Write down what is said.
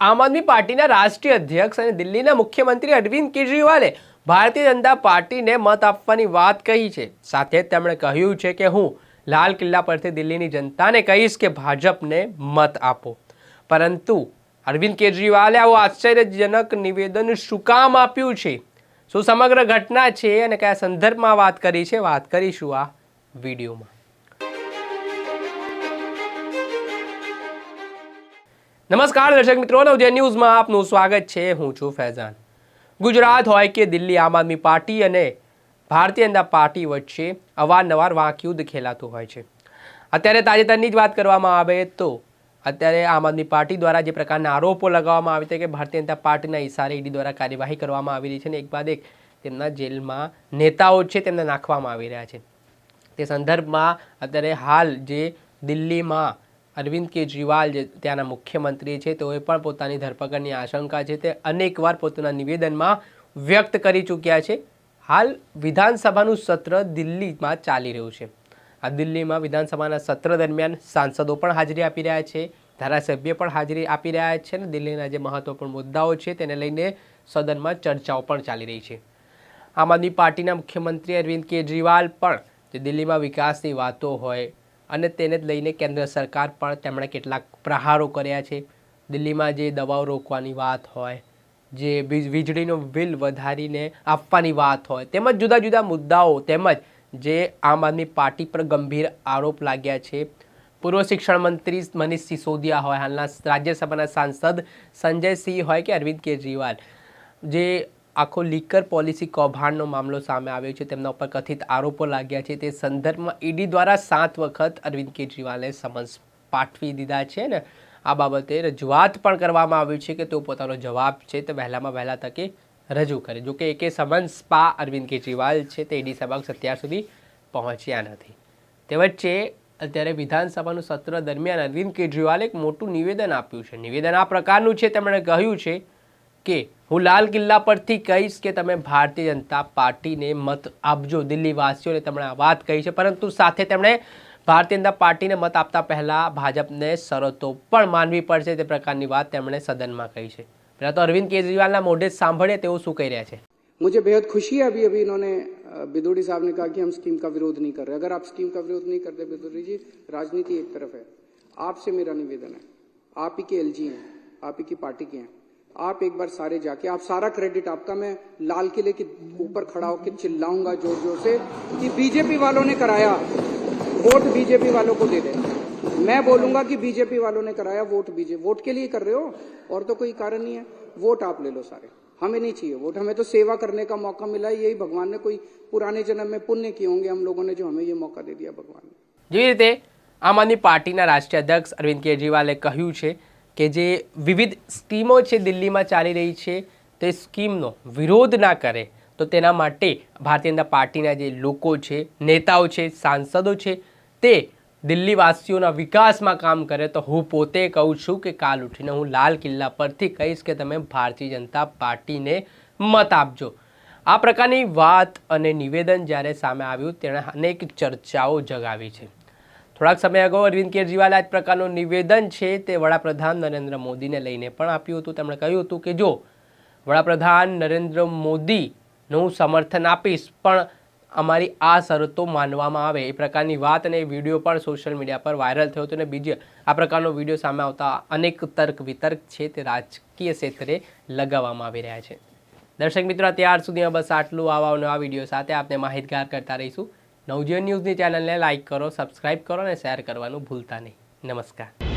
આમ આદમી પાર્ટીના રાષ્ટ્રીય અધ્યક્ષ અને દિલ્હીના મુખ્યમંત્રી અરવિંદ કેજરીવાલે ભારતીય જનતા પાર્ટીને મત આપવાની વાત કહી છે. સાથે તેમણે કહ્યું છે કે હું લાલ કિલ્લા પરથી દિલ્હીની જનતાને કહીશ કે ભાજપને મત આપો. પરંતુ અરવિંદ કેજરીવાલે આવું આશ્ચર્યજનક નિવેદન શું કામ આપ્યું છે? શું સમગ્ર ઘટના છે અને કયા સંદર્ભમાં વાત કરી છે? વાત કરીશું આ વિડીયોમાં. નમસ્કાર દર્શક મિત્રો નવજે ન્યૂઝમાં આપનું સ્વાગત છે. હું છું ફૈઝાન. ગુજરાત હોય કે દિલ્હી, આમ આદમી પાર્ટી અને ભારતીય જનતા પાર્ટી વચ્ચે અવારનવાર વાંકયુદ્ધ ખેલાતું હોય છે. અત્યારે તાજેતરની જ વાત કરવામાં આવે તો અત્યારે આમ આદમી પાર્ટી દ્વારા જે પ્રકારના આરોપો લગાવવામાં આવે છે કે ભારતીય જનતા પાર્ટીના ઇશારે ઈડી દ્વારા કાર્યવાહી કરવામાં આવી રહી છે અને એક બાદ એક તેમના જેલમાં નેતાઓ છે તેમને નાખવામાં આવી રહ્યા છે. તે સંદર્ભમાં અત્યારે હાલ જે દિલ્હીમાં અરવિંદ કેજરીવાલ જે ત્યાંના મુખ્યમંત્રી છે, તેઓએ પણ પોતાની ધરપકડની આશંકા છે, તે અનેકવાર પોતાના નિવેદનમાં વ્યક્ત કરી ચૂક્યા છે. હાલ વિધાનસભાનું સત્ર દિલ્હીમાં ચાલી રહ્યું છે. આ દિલ્હીમાં વિધાનસભાના સત્ર દરમિયાન સાંસદો પણ હાજરી આપી રહ્યા છે, ધારાસભ્ય પણ હાજરી આપી રહ્યા છે અને દિલ્હીના જે મહત્વપૂર્ણ મુદ્દાઓ છે, તેને લઈને સદનમાં ચર્ચાઓ પણ ચાલી રહી છે. આમ આદમી પાર્ટીના મુખ્યમંત્રી અરવિંદ કેજરીવાલ પણ જે દિલ્હીમાં વિકાસની વાતો હોય અને તેને જ લઈને કેન્દ્ર સરકાર પણ તેમણે કેટલાક પ્રહારો કર્યા છે. દિલ્હીમાં જે દવાઓ રોકવાની વાત હોય, જે વીજ, વીજળીનું બિલ વધારીને આપવાની વાત હોય, તેમજ જુદા જુદા મુદ્દાઓ તેમજ જે આમ આદમી પાર્ટી પર ગંભીર આરોપ લાગ્યા છે. પૂર્વ શિક્ષણ મંત્રી મનીષ સિસોદિયા હોય, હાલના રાજ્યસભાના સાંસદ સંજય સિંહ હોય કે અરવિંદ કેજરીવાલ, જે આખો લીકર પોલિસી કૌભાંડનો મામલો સામે આવ્યો છે. તેમના ઉપર કથિત આરોપો લાગ્યા છે. તે સંદર્ભમાં ઈડી દ્વારા સાત વખત અરવિંદ કેજરીવાલે સમન્સ પાઠવી દીધા છે ને આ બાબતે રજૂઆત પણ કરવામાં આવી છે કે તેઓ પોતાનો જવાબ છે તે વહેલામાં વહેલા તકે રજૂ કરે. જો કે એકે સમન્સ પા અરવિંદ કેજરીવાલ છે તે ઈડી સમક્ષ અત્યાર સુધી પહોંચ્યા નથી. તે વચ્ચે અત્યારે વિધાનસભાનું સત્ર દરમિયાન અરવિંદ કેજરીવાલે એક મોટું નિવેદન આપ્યું છે. નિવેદન આ પ્રકારનું છે, તેમણે કહ્યું છે કે હું લાલ કિલ્લા પરથી કહીશ કે તમે ભારતીય જનતા પાર્ટીને મત આપજો દિલ્હીવાસીઓને તેમણે આ વાત કહી છે પરંતુ સાથે તેમણે ભારતીય જનતા પાર્ટીને મત આપતા પહેલા ભાજપને શરતો પણ માનવી પડશે તે પ્રકારની વાત તેમણે સદનમાં કહી છે પહેલાં તો અરવિંદ કેજરીવાલના મોઢે જ સાંભળીએ તેઓ શું કહી રહ્યા છે मुझे बेहद खुशी है अभी अभी इन्होंने अ, बिदुड़ी साहब ने कहा कि हम स्कीम का विरोध नहीं कर रहे अगर आप स्कीम का विरोध नहीं करते बिदुड़ी जी राजनीति एक तरफ है आपसे मेरा निवेदन है आप ही के एलजी हैं आप ही की पार्टी के हैं आप एक बार सारे जाके आप सारा क्रेडिट आपका मैं लाल किले के ऊपर खड़ा होकर चिल्लाऊंगा जोर जोर से कि बीजेपी वालों ने कराया वोट बीजेपी वालों को दे दे मैं बोलूंगा कि बीजेपी वालों ने कराया वोट बीजेपी वोट के लिए कर रहे हो और तो कोई कारण नहीं है वोट आप ले लो सारे हमें नहीं चाहिए वोट हमें तो सेवा करने का मौका मिला है यही भगवान ने कोई पुराने जन्म में पुण्य किए होंगे हम लोगों ने जो हमें ये मौका दे दिया भगवान ने જેવી રીતે આમ આદમી પાર્ટીના રાષ્ટ્રીય અધ્યક્ષ અરવિંદ કેજરીવાલે કહ્યું છે કે જે વિવિધ સ્કીમો છે દિલ્હીમાં ચાલી રહી છે, તે સ્કીમનો વિરોધ ના કરે, તો તેના માટે ભારતીય જનતા પાર્ટીના જે લોકો છે, નેતાઓ છે, સાંસદો છે, તે દિલ્હીવાસીઓના વિકાસમાં કામ કરે. તો હું પોતે કહું છું કે કાલ ઉઠીને હું લાલ કિલ્લા પરથી કહીશ કે તમે ભારતીય જનતા પાર્ટીને મત આપજો. આ પ્રકારની વાત અને નિવેદન જ્યારે સામે આવ્યું, તેણે અનેક ચર્ચાઓ જગાવી છે. થોડાક સમય અગાઉ અરવિંદ કેજરીવાલે આ પ્રકારનું નિવેદન છે તે વડાપ્રધાન નરેન્દ્ર મોદીને લઈને પણ આપ્યું હતું. તેમણે કહ્યું હતું કે જો વડાપ્રધાન નરેન્દ્ર મોદીનું હું સમર્થન આપીશ, પણ અમારી આ શરતો માનવામાં આવે. એ પ્રકારની વાત અને વીડિયો પણ સોશિયલ મીડિયા પર વાયરલ થયો હતો અને બીજે આ પ્રકારનો વીડિયો સામે આવતા અનેક તર્ક વિતર્ક છે તે રાજકીય ક્ષેત્રે લગાવવામાં આવી રહ્યા છે. દર્શક મિત્રો, અત્યાર સુધીમાં બસ આટલું. આવા નવા વીડિયો સાથે આપને માહિતગાર કરતા રહીશું. નવજીવન ન્યૂઝની ચેનલને લાઇક કરો સબસ્ક્રાઇબ કરો અને શેર કરવાનું ભૂલતા નહીં. નમસ્કાર.